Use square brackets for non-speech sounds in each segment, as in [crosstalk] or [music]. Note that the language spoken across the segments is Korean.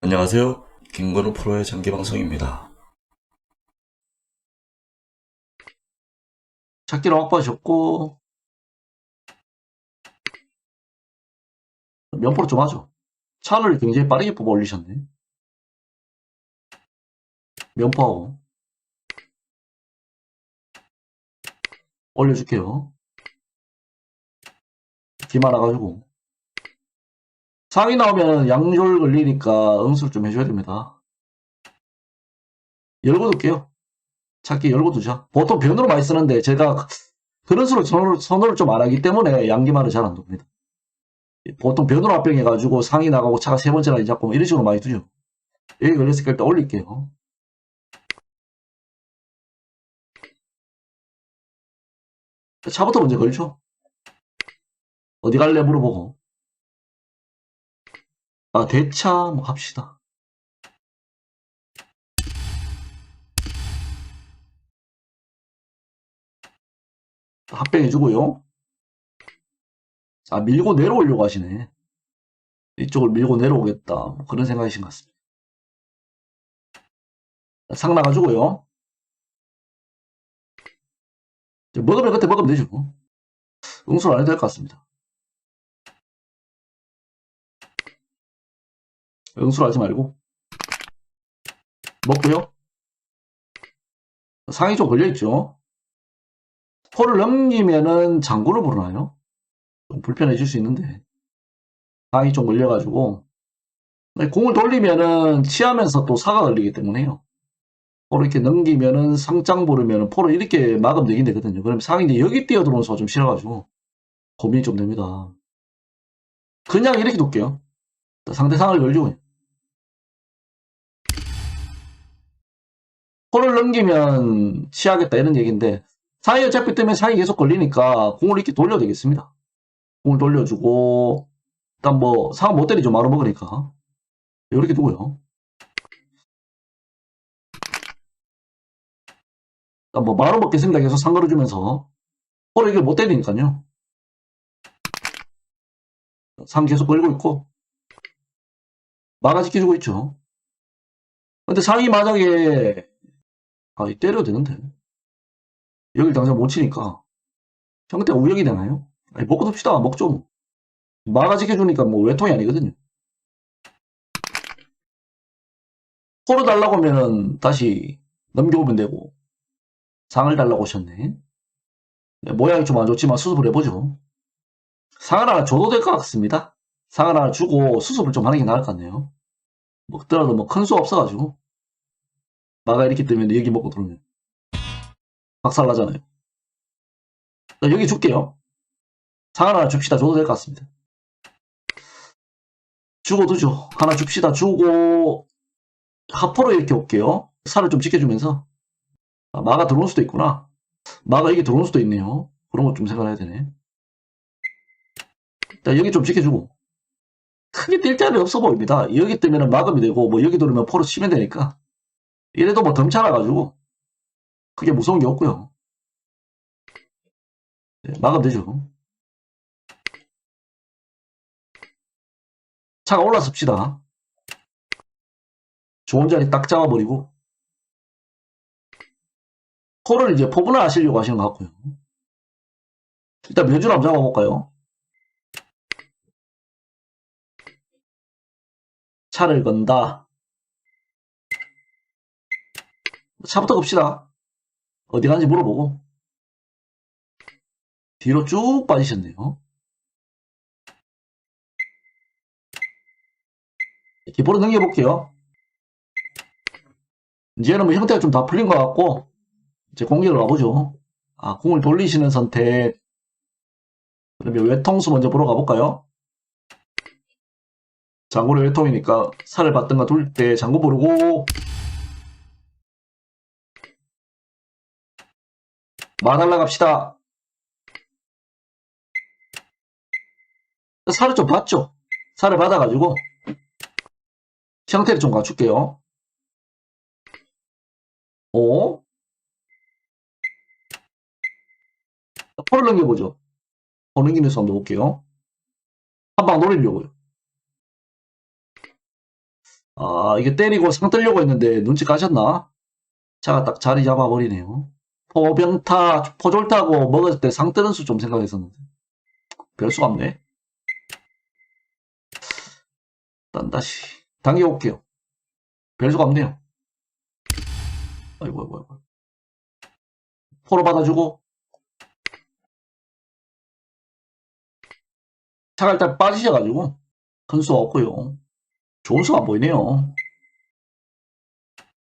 안녕하세요. 김건우 프로의 장기 방송입니다. 찾기를 확보하셨고 면포로 좀 하죠. 차를 굉장히 빠르게 뽑아 올리셨네. 면포하고 올려줄게요. 뒤 말아가지고 상위 나오면 양졸 걸리니까 응수를 좀 해줘야 됩니다. 열고 둘게요. 찾기 열고 두자. 보통 변으로 많이 쓰는데 제가 그런 수로 선호를, 선호를 좀 안 하기 때문에 양기말을 잘 안 둡니다. 보통 변으로 합병해가지고 상이 나가고 차가 세 번째 라인 잡고 뭐 이런 식으로 많이 두죠. 여기 걸렸으니까 일단 올릴게요. 차부터 먼저 걸죠. 어디 갈래 물어보고. 아, 대차 뭐 합시다. 합병해주고요. 아, 밀고 내려오려고 하시네. 이쪽을 밀고 내려오겠다. 뭐 그런 생각이신 것 같습니다. 자, 상 나가주고요. 먹으면 그때 먹으면 되죠. 응수를 안 해도 될 것 같습니다. 응수를 하지 말고. 먹고요. 상이 좀 걸려있죠. 포를 넘기면은 장구를 부르나요? 좀 불편해질 수 있는데 상이 좀 걸려가지고 근데 공을 돌리면은 치하면서 또 사가 걸리기 때문에요. 포를 이렇게 넘기면은 상장 부르면은 포를 이렇게 막으면 되긴 되거든요. 그럼 상이 이제 여기 뛰어들어오는 수가 좀 싫어가지고 고민이 좀 됩니다. 그냥 이렇게 둘게요. 상대 상을 걸죠. 포를 넘기면 치하겠다 이런 얘기인데 상이 어차피 때문에 상이 계속 걸리니까 공을 이렇게 돌려도 되겠습니다. 공을 돌려주고 일단 뭐 상은 못 때리죠 마루 먹으니까 이렇게 두고요. 일단 뭐 마루 먹겠습니다. 계속 상 걸어주면서 포를 이걸 못 때리니까요. 상 계속 걸고 있고 마가 지켜주고 있죠. 근데 상이 만약에 아, 이 때려도 되는데. 여길 당장 못 치니까. 형태 우역이 되나요? 아니, 먹고 둡시다. 먹죠. 뭐. 마가 지켜주니까 뭐 외통이 아니거든요. 코로 달라고 하면은 다시 넘겨오면 되고. 상을 달라고 하셨네. 네, 모양이 좀 안 좋지만 수습을 해보죠. 상을 하나 줘도 될 것 같습니다. 상을 하나 주고 수습을 좀 하는 게 나을 것 같네요. 먹더라도 뭐 큰 수 없어가지고. 마가 이렇기 때문에 여기 먹고 들어오면 박살나잖아요. 자, 여기 줄게요. 상 하나 줍시다. 줘도 될 것 같습니다. 주고 두죠. 하나 줍시다. 주고 하포로 이렇게 올게요. 살을 좀 지켜주면서 아, 마가 들어올 수도 있구나. 마가 여기 들어올 수도 있네요. 그런 것 좀 생각해야 되네. 자, 여기 좀 지켜주고 크게 뛸 자리 없어 보입니다. 여기 뜨면 막음이 되고 뭐 여기 들어오면 포로 치면 되니까 이래도 뭐 덤차나가지고 크게 무서운 게 없고요. 네, 막으면 되죠. 차가 올라섭시다. 좋은 자리 딱 잡아버리고 코를 이제 포분을 하시려고 하시는 것 같고요. 일단 면주를 한번 잡아볼까요? 차를 건다. 차부터 갑시다. 어디 가는지 물어보고. 뒤로 쭉 빠지셨네요. 기포로 넘겨볼게요. 이제는 뭐 형태가 좀 다 풀린 것 같고, 이제 공격을 가보죠. 아, 공을 돌리시는 선택. 그러면 외통수 먼저 보러 가볼까요? 장구를 외통이니까 살을 받든가 돌때 장구 부르고, 마달라 갑시다. 살을 좀 받죠? 살을 받아가지고 형태를 좀 갖출게요. 오? 포를 넘겨보죠. 포 넘기는 수 한번 볼게요. 한 방 노리려고요. 아, 이게 때리고 상 뜨려고 했는데 눈치 까셨나? 차가 딱 자리 잡아버리네요. 포병타, 포졸타고 먹었을 때 상 뜨는 수 좀 생각했었는데. 별 수가 없네. 일단 다시 당겨볼게요. 별 수가 없네요. 아이고, 아이고, 아이고. 포로 받아주고. 차가 일단 빠지셔가지고 큰 수가 없고요. 좋은 수가 안 보이네요.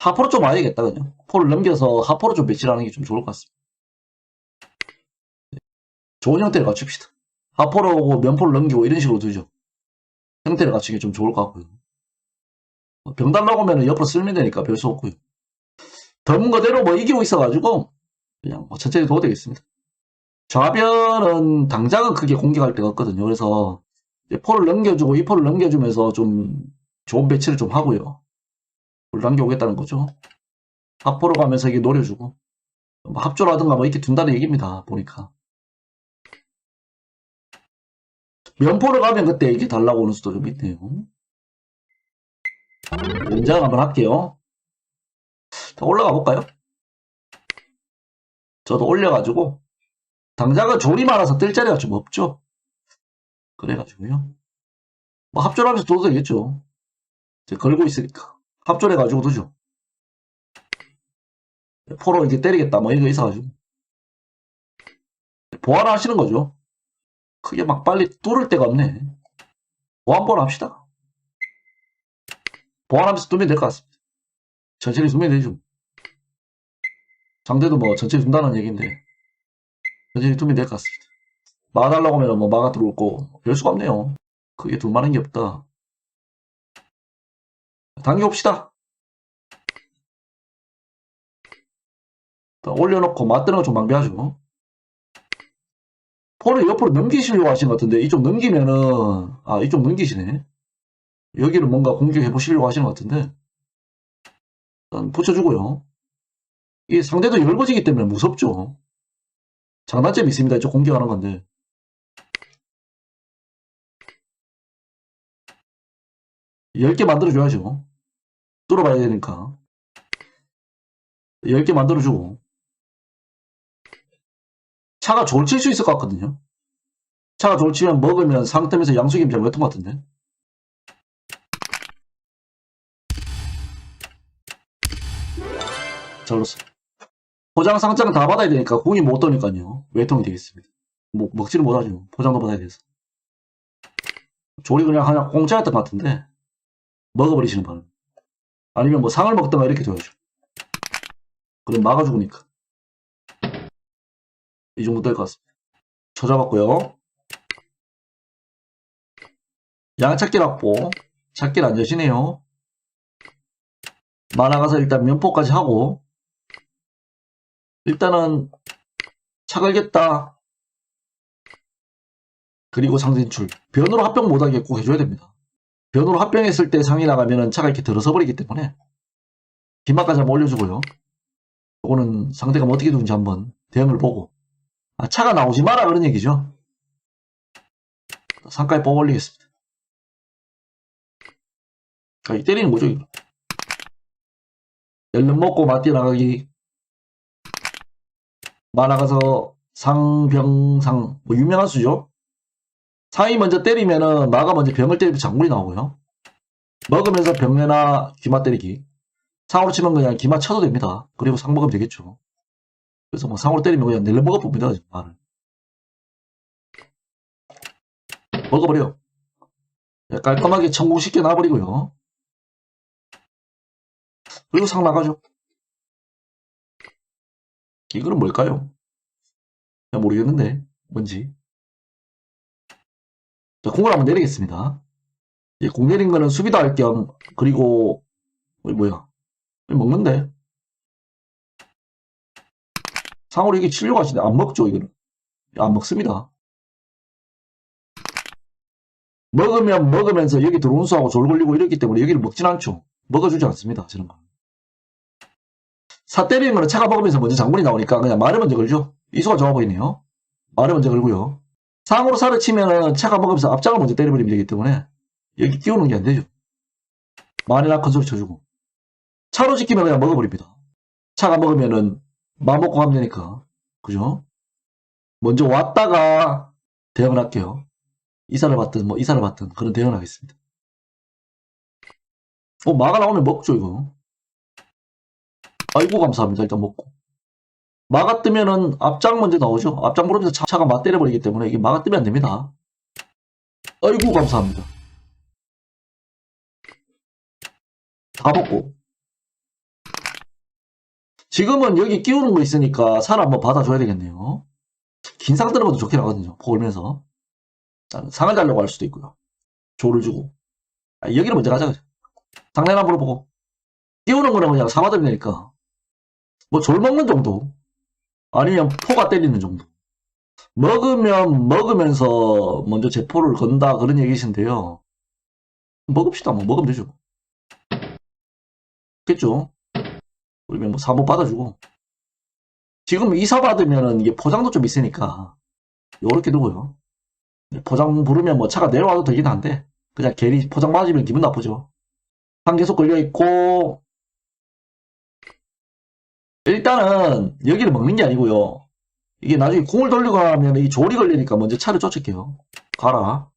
하포로 좀 와야겠다, 그냥. 포를 넘겨서 하포로 좀 배치하는 게 좀 좋을 것 같습니다. 네. 좋은 형태를 갖춥시다. 하포로 오고 면포를 넘기고 이런 식으로 두죠. 형태를 갖추기 좀 좋을 것 같고요. 병 달라고 하면 옆으로 쓸면 되니까 별 수 없고요. 덤은 그대로 뭐 이기고 있어가지고 그냥 뭐 천천히 둬도 되겠습니다. 좌변은 당장은 크게 공격할 데가 없거든요. 그래서 포를 넘겨주고 이 포를 넘겨주면서 좀 좋은 배치를 좀 하고요. 를 남겨오겠다는 거죠. 합포로 가면서 이게 노려주고 뭐 합조라든가 뭐 이렇게 둔다는 얘기입니다. 보니까 면포를 가면 그때 이렇게 달라고 오는 수도 좀 있네요. 연장 한번 할게요. 자, 올라가 볼까요? 저도 올려가지고 당장은 조리 많아서 뜰 자리가 좀 없죠. 그래가지고요. 뭐 합조하면서 둬도 되겠죠. 이제 걸고 있으니까. 합조해가지고 두죠. 포로 이렇게 때리겠다, 뭐 이거 있어가지고. 보완하시는 거죠. 크게 막 빨리 뚫을 데가 없네. 보완볼 합시다. 보완하면서 두면 될 것 같습니다. 천천히 두면 되죠. 상대도 뭐 천천히 둔다는 얘기인데, 천천히 두면 될 것 같습니다. 막아달라고 하면 뭐 막아 들어올 거, 별 수가 없네요. 크게 둘 만한 게 없다. 당겨봅시다. 올려놓고 맞드는 거좀 낭비하죠. 폰을 옆으로 넘기시려고 하신 것 같은데 이쪽 넘기면은 아 이쪽 넘기시네. 여기를 뭔가 공격해 보시려고 하시는 것 같은데 일단 붙여주고요. 이 상대도 열거지기 때문에 무섭죠. 장단점이 있습니다. 이쪽 공격하는 건데. 열 개 만들어줘야죠. 뚫어봐야 되니까. 10개 만들어주고. 차가 졸칠 수 있을 것 같거든요. 차가 졸치면 먹으면 상tem에서 양수김 잘 못한 것 같은데. 잘랐어. 포장 상장 다 받아야 되니까 공이 못 떠니까요. 외통이 되겠습니다. 뭐, 먹지를 못하죠. 포장도 받아야 돼서. 조리 그냥 하나 공짜였던 것 같은데. 먹어버리시는 바람. 아니면 뭐 상을 먹던가 이렇게 줘야죠. 그럼 막아 죽으니까. 이 정도 될 것 같습니다. 쳐잡았고요. 양찾기 확보. 찾기를 안 여시네요. 만화가서 일단 면포까지 하고 일단은 차 걸겠다. 그리고 상진출. 변으로 합병 못하게 꼭 해줘야 됩니다. 변으로 합병했을 때 상이 나가면은 차가 이렇게 들어서 버리기 때문에 기막까지 한번 올려주고요. 이거는 상대가 뭐 어떻게 두는지 한번 대응을 보고 아, 차가 나오지 마라 그런 얘기죠. 상가에 뽑아 올리겠습니다. 아, 이 때리는 거죠. 이거. 열면 먹고 맞뛰어 나가기 만화가서 상병상 뭐 유명한 수죠. 상이 먼저 때리면은 마가 먼저 병을 때리면 장군이 나오고요. 먹으면서 병내나 귀마 때리기. 상으로 치면 그냥 기마 쳐도 됩니다. 그리고 상 먹으면 되겠죠. 그래서 뭐 상으로 때리면 그냥 내려 먹어 봅니다. 말을. 먹어버려. 네, 깔끔하게 천공시켜 놔버리고요. 그리고 상 나가죠. 이거는 뭘까요? 잘 모르겠는데 뭔지. 자, 공을 한번 내리겠습니다. 예, 공 내린 거는 수비도 할 겸 그리고 어, 뭐야. 먹는데? 상으로 이게 치려고 하시는데 안 먹죠 이거는. 안 먹습니다. 먹으면 먹으면서 여기 들어온 수하고 졸 걸리고 이렇기 때문에 여기를 먹진 않죠. 먹어주지 않습니다 저런 거 사 때리는 거는 차가 먹으면서 먼저 장군이 나오니까 그냥 말을 먼저 걸죠. 이수가 좋아 보이네요. 말을 먼저 걸고요 상으로 살을 치면은 차가 먹으면서 앞장을 먼저 때려버리면 되기 때문에 여기 끼우는 게 안 되죠 만이나 큰 소리 쳐주고. 차로 지키면 그냥 먹어버립니다. 차가 먹으면은 맘 먹고 가면 되니까. 그죠? 먼저 왔다가 대응을 할게요. 이사를 받든 뭐 이사를 받든 그런 대응을 하겠습니다. 어, 마가 나오면 먹죠, 이거. 아이고, 감사합니다. 일단 먹고. 마가 뜨면은 앞장 먼저 나오죠. 앞장 부르면서 차, 차가 맞 때려버리기 때문에 이게 마가 뜨면 안 됩니다. 아이고, 감사합니다. 다 먹고. 지금은 여기 끼우는 거 있으니까 살 한번 받아줘야 되겠네요. 긴 상 들어봐도 좋긴 하거든요. 보면서. 상을 달라고 할 수도 있고요. 조를 주고. 아, 여기를 먼저 가자. 상례나 물어보고. 끼우는 거는 그냥 사받으면 되니까. 뭐 졸 먹는 정도. 아니면 포가 때리는 정도. 먹으면 먹으면서 먼저 제포를 건다 그런 얘기신데요. 먹읍시다. 뭐 먹으면 되죠. 겠죠? 그러면 뭐 사보 받아주고. 지금 이사 받으면은 이게 포장도 좀 있으니까 요렇게 두고요. 포장 부르면 뭐 차가 내려와도 되긴 한데 그냥 괜히 포장 맞으면 기분 나쁘죠. 한 계속 걸려 있고 일단은 여기를 먹는 게 아니고요. 이게 나중에 공을 돌리고 나면 이 조리 걸리니까 먼저 차를 쫓을게요. 가라.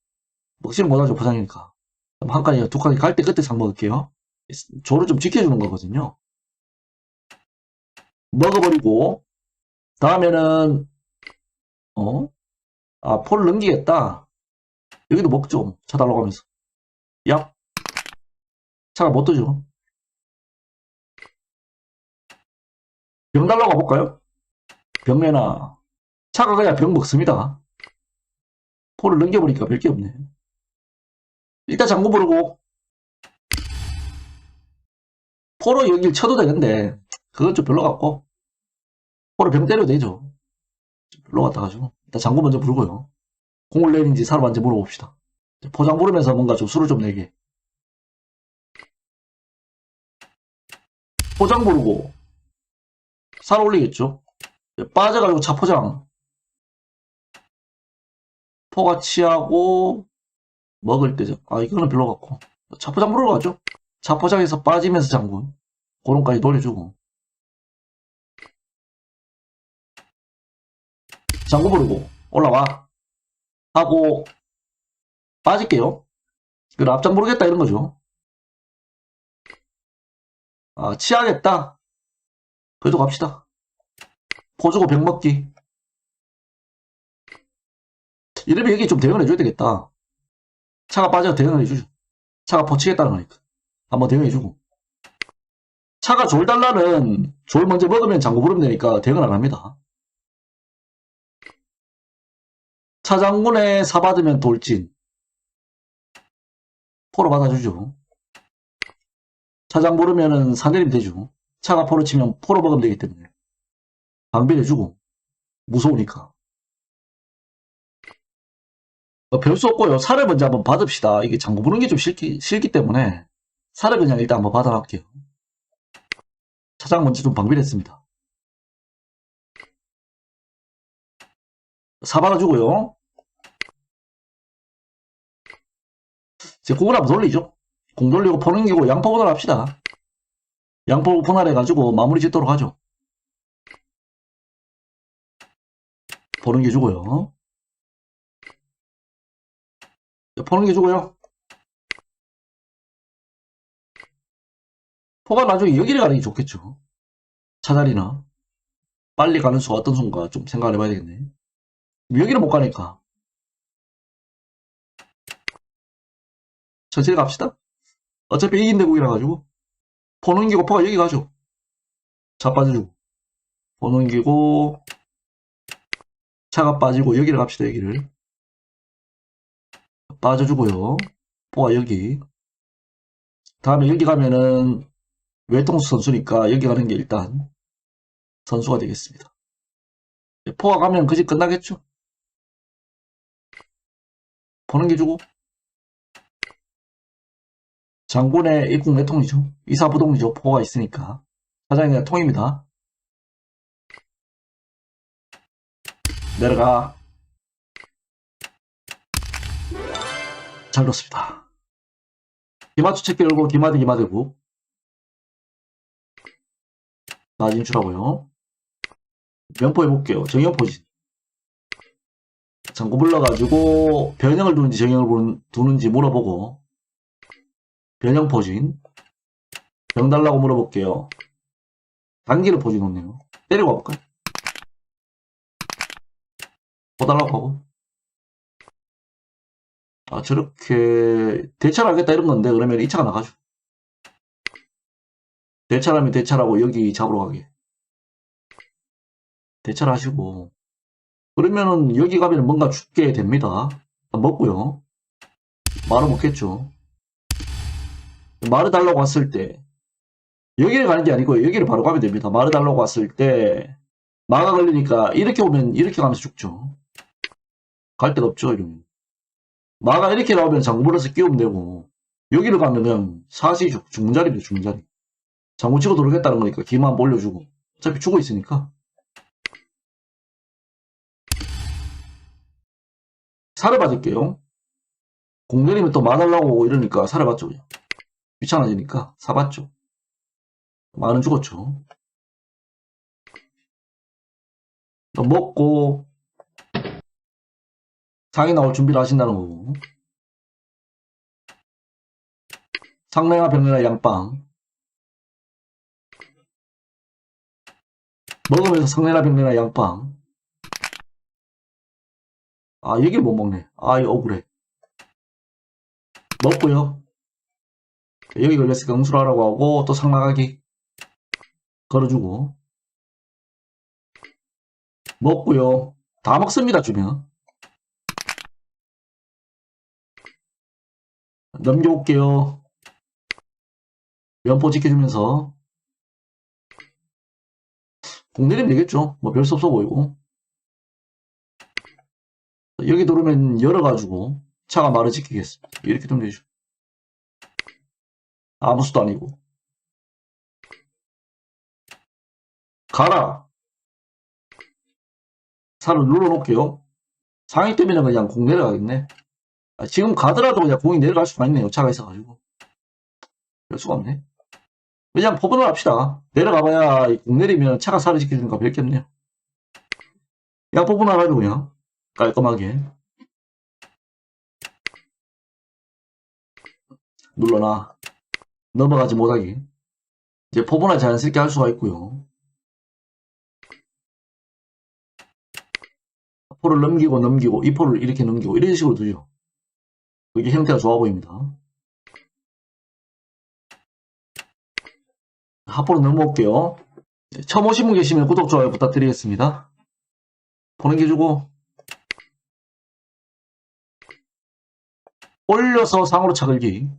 먹지는 못하죠. 그럼 한 칸이 두 칸이 갈 때 그때 상 먹을게요. 조를 좀 지켜주는 거거든요. 먹어버리고 다음에는 어? 아 포를 넘기겠다. 여기도 먹죠. 차 달라고 하면서. 야 차가 못 뜨죠. 병 달라고 가볼까요? 병 내놔. 차가 그냥 병 먹습니다. 포를 넘겨보니까 별게 없네. 일단 장구 부르고 포로 여길 쳐도 되는데 그건 좀 별로 같고 포로 병 때려도 되죠. 좀 별로 같아가지고 일단 장구 먼저 부르고요. 공을 내린지 사러 왔는지 물어봅시다. 포장 부르면서 뭔가 좀 술을 좀 내게. 포장 부르고 살 올리겠죠. 빠져가지고 차 포장. 포가 치하고 먹을 때죠. 아 이거는 별로 같고 차 포장 부르러 가죠. 차 포장에서 빠지면서 장군 고론까지 돌려주고 장구 부르고 올라와 하고 빠질게요. 그 앞장 모르겠다 이런 거죠. 아 치하겠다. 그래도 갑시다. 포주고 병 먹기. 이러면 여기 좀 대응을 해줘야 되겠다. 차가 빠져 대응을 해주죠. 차가 포치겠다는 거니까. 한번 대응해주고. 차가 졸 달라는 졸 먼저 먹으면 장구 부르면 되니까 대응을 안 합니다. 차장군에 사받으면 돌진. 포로 받아주죠. 차장 부르면은 사내림 되죠. 차가 포로 치면 포로 먹으면 되기 때문에. 방비해주고. 무서우니까. 어, 별수 없고요. 살을 먼저 한번 받읍시다. 이게 장구 부르는 게 좀 싫기, 싫기 때문에 살을 그냥 일단 한번 받아갈게요. 차장 먼저 좀 방비했습니다. 사받아주고요. 이제 공을 한번 돌리죠. 공 돌리고 포는 기고 양포 분할 합시다. 양포 분할 해가지고 마무리 짓도록 하죠. 보는 게 주고요. 보는 게 주고요. 포가 나중에 여기를 가는 게 좋겠죠. 차자리나. 빨리 가는 수가 어떤 수인가 좀 생각을 해봐야 되겠네. 여기를 못 가니까. 천천히 갑시다. 어차피 이긴 대국이라 가지고. 포 넘기고 포가 여기 가죠. 차 빠져주고. 포 넘기고. 차가 빠지고 여기를 갑시다 여기를. 빠져주고요. 포가 여기. 다음에 여기 가면은 외통수 선수니까 여기 가는 게 일단 선수가 되겠습니다. 포가 가면 그집 끝나겠죠? 보는 게 주고 장군의 일국 내통이죠. 이사부동이죠. 포가 있으니까 사장이 그냥 통입니다. 내려가 잘 넣습니다. 기마추 체크 열고 기마대 기마대고 나 진출하고요. 면포 해볼게요. 정형포지. 잠고 불러가지고 변형을 두는지 정형을 부- 두는지 물어보고 변형 포진 병 달라고 물어볼게요. 단기를 포진 놓네요. 때리고 가볼까요? 보달라고 하고 아 저렇게 대차를 하겠다 이런 건데 그러면 2차가 나가죠. 대차라면 대차라고 여기 잡으러 가게. 대차를 하시고 그러면은 여기 가면 뭔가 죽게 됩니다. 아, 먹고요. 말은 먹겠죠. 말을 달라고 왔을 때 여기를 가는 게 아니고 여기를 바로 가면 됩니다. 말을 달라고 왔을 때 마가 걸리니까 이렇게 오면 이렇게 가면서 죽죠. 갈 데가 없죠 이러면. 마가 이렇게 나오면 장구불에서 끼우면 되고 여기를 가면 그냥 사시 죽, 죽는 자리입니다. 죽는 자리. 장구 치고 들어오겠다는 거니까 기만 한번 올려주고 어차피 죽어 있으니까 살을 받을게요. 공 내리면 또 마달라고 이러니까 살을 받죠 그냥. 귀찮아지니까 사봤죠. 마는 죽었죠. 또 먹고 상이 나올 준비를 하신다는 거고 상례나 병례나 양빵. 먹으면서 상례나 병례나 양빵. 아 여기를 못 먹네? 아이 억울해. 먹고요 여기 걸렸으니까 응수하라고 하고 또 상나가기 걸어주고. 먹고요. 다 먹습니다 주면 넘겨올게요. 면포 지켜주면서. 공 내리면 되겠죠. 뭐 별 수 없어 보이고. 여기 들어오면 열어가지고 차가 말을 지키겠습니다. 이렇게 되면 되죠 아무 수도 아니고. 가라. 살을 눌러놓을게요. 상위 때문에 그냥 공 내려가겠네. 아, 지금 가더라도 그냥 공이 내려갈 수가 있네요. 차가 있어가지고. 별 수가 없네. 그냥 포분을 합시다. 내려가봐야 공 내리면 차가 살을 지켜주니까 별게 없네요. 그냥 포분하가지고 그냥 깔끔하게. 눌러놔 넘어가지 못하게. 이제 포분화 자연스럽게 할 수가 있고요. 포를 넘기고 넘기고 이 포를 이렇게 넘기고 이런 식으로 두죠. 이게 형태가 좋아 보입니다. 하포로 넘어올게요. 네, 처음 오신 분 계시면 구독 좋아요 부탁드리겠습니다. 보는 게 주고. 올려서 상으로 차글기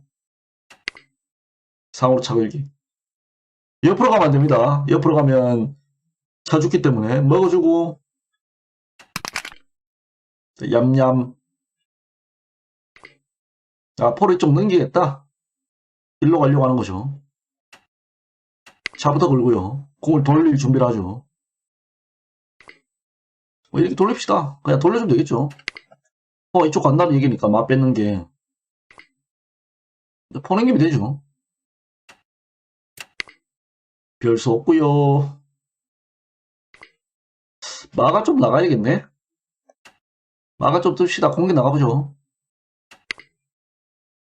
상으로 차글기. 옆으로 가면 안됩니다. 옆으로 가면 차 죽기 때문에 먹어주고. 얌얌. 아 포를 좀 넘기겠다. 일로 가려고 하는 거죠. 차부터 걸고요. 공을 돌릴 준비를 하죠. 뭐 이렇게 돌립시다. 그냥 돌려주면 되겠죠. 어 이쪽 간다는 얘기니까 맛 뺏는 게. 포넘기면 되죠 별 수 없고요. 마가 좀 나가야겠네. 마가 좀 뜹시다. 공개 나가보죠.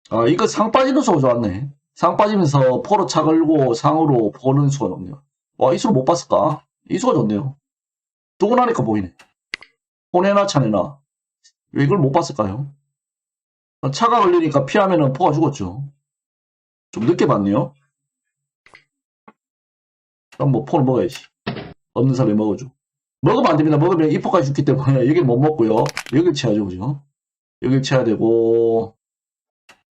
아 이거 상 빠지는 수가 좋았네. 상 빠지면서 포로 차 걸고 상으로 보는 수가 좋네요. 와 이 수를 못 봤을까? 이 수가 좋네요. 두고 나니까 보이네. 혼내나 차내나. 왜 이걸 못 봤을까요? 차가 걸리니까 피하면은 포가 죽었죠. 좀 늦게 봤네요 그럼 뭐 포를 먹어야지 없는 사람이 먹어줘 먹으면 안 됩니다. 먹으면 이포까지 죽기 때문에 [laughs] 여기를 못 먹고요. 여기를 쳐야죠. 그죠? 여기를 쳐야 되고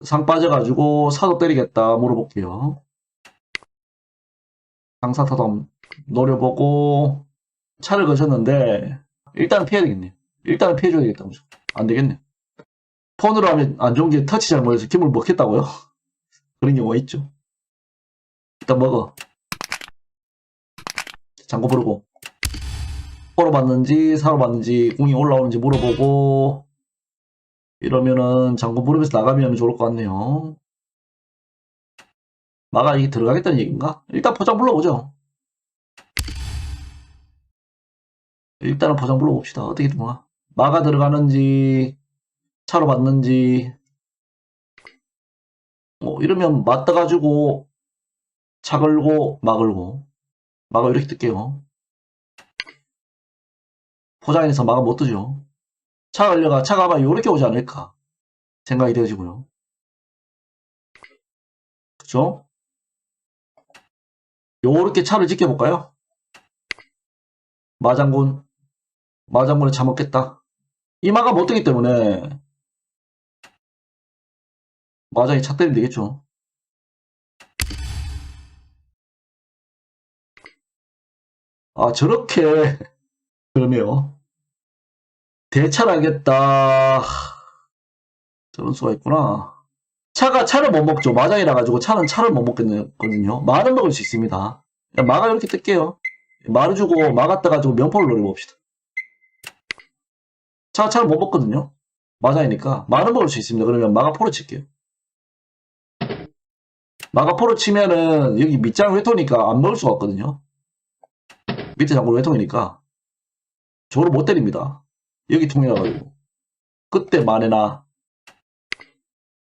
상 빠져가지고 사도 때리겠다 물어볼게요. 상사타도 노려보고 차를 거셨는데 일단은 피해야 되겠네요. 일단은 피해줘야 되겠다. 안 되겠네. 폰으로 하면 안 좋은 게 터치 잘못해서 김을 먹겠다고요? [laughs] 그런 경우가 있죠. 일단 먹어. 잠궈 부르고 포로 받는지 사로 받는지 공이 올라오는지 물어보고 이러면은 장구 부르면서 나가면 좋을 것 같네요. 마가 이게 들어가겠다는 얘기인가? 일단 포장 불러보죠. 일단은 포장 불러봅시다. 어떻게 들어가? 마가 들어가는지, 차로 받는지, 뭐, 이러면 맞떠가지고 차 걸고, 마 걸고, 마가 이렇게 뜰게요. 포장해서 마가 못 뜨죠. 차 걸려가, 차가 아마 요렇게 오지 않을까. 생각이 되어지고요. 그쵸? 요렇게 차를 지켜볼까요? 마장군. 마장군에 차 먹겠다. 이 마가 못 뜨기 때문에 마장이 차 때리면 되겠죠. 아, 저렇게 [laughs] 그러네요. 대차하겠다 저런 수가 있구나. 차가 차를 못 먹죠. 마장이라 가지고 차는 차를 못 먹겠거든요. 말은 먹을 수 있습니다. 마가 이렇게 뜰게요. 말을 주고 마가 떠가지고 명포를 노려봅시다. 차가 차를 못 먹거든요. 마장이니까 말은 먹을 수 있습니다. 그러면 마가 포로 칠게요. 마가 포로 치면은 여기 밑장 외통이니까 안 먹을 수가 없거든요. 밑에 장군 외통이니까 저를 못 때립니다. 여기 통이라 가지고 그때 만에나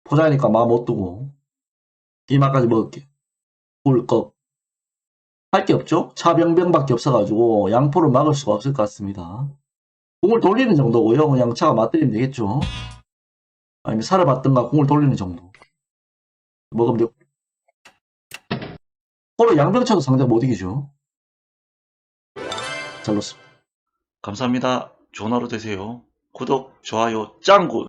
포장이니까 마음 못 두고 이마까지 먹을게. 꿀꺽. 할 게 없죠? 차병병밖에 없어가지고 양포를 막을 수가 없을 것 같습니다. 공을 돌리는 정도고요. 그냥 차가 맞들리면 되겠죠. 아니면 살을 받든가 공을 돌리는 정도. 먹으면 되고. 포로 양병차도 상대가 못 이기죠. 잘 놓습니다. 감사합니다. 좋은 하루 되세요. 구독, 좋아요, 짱구!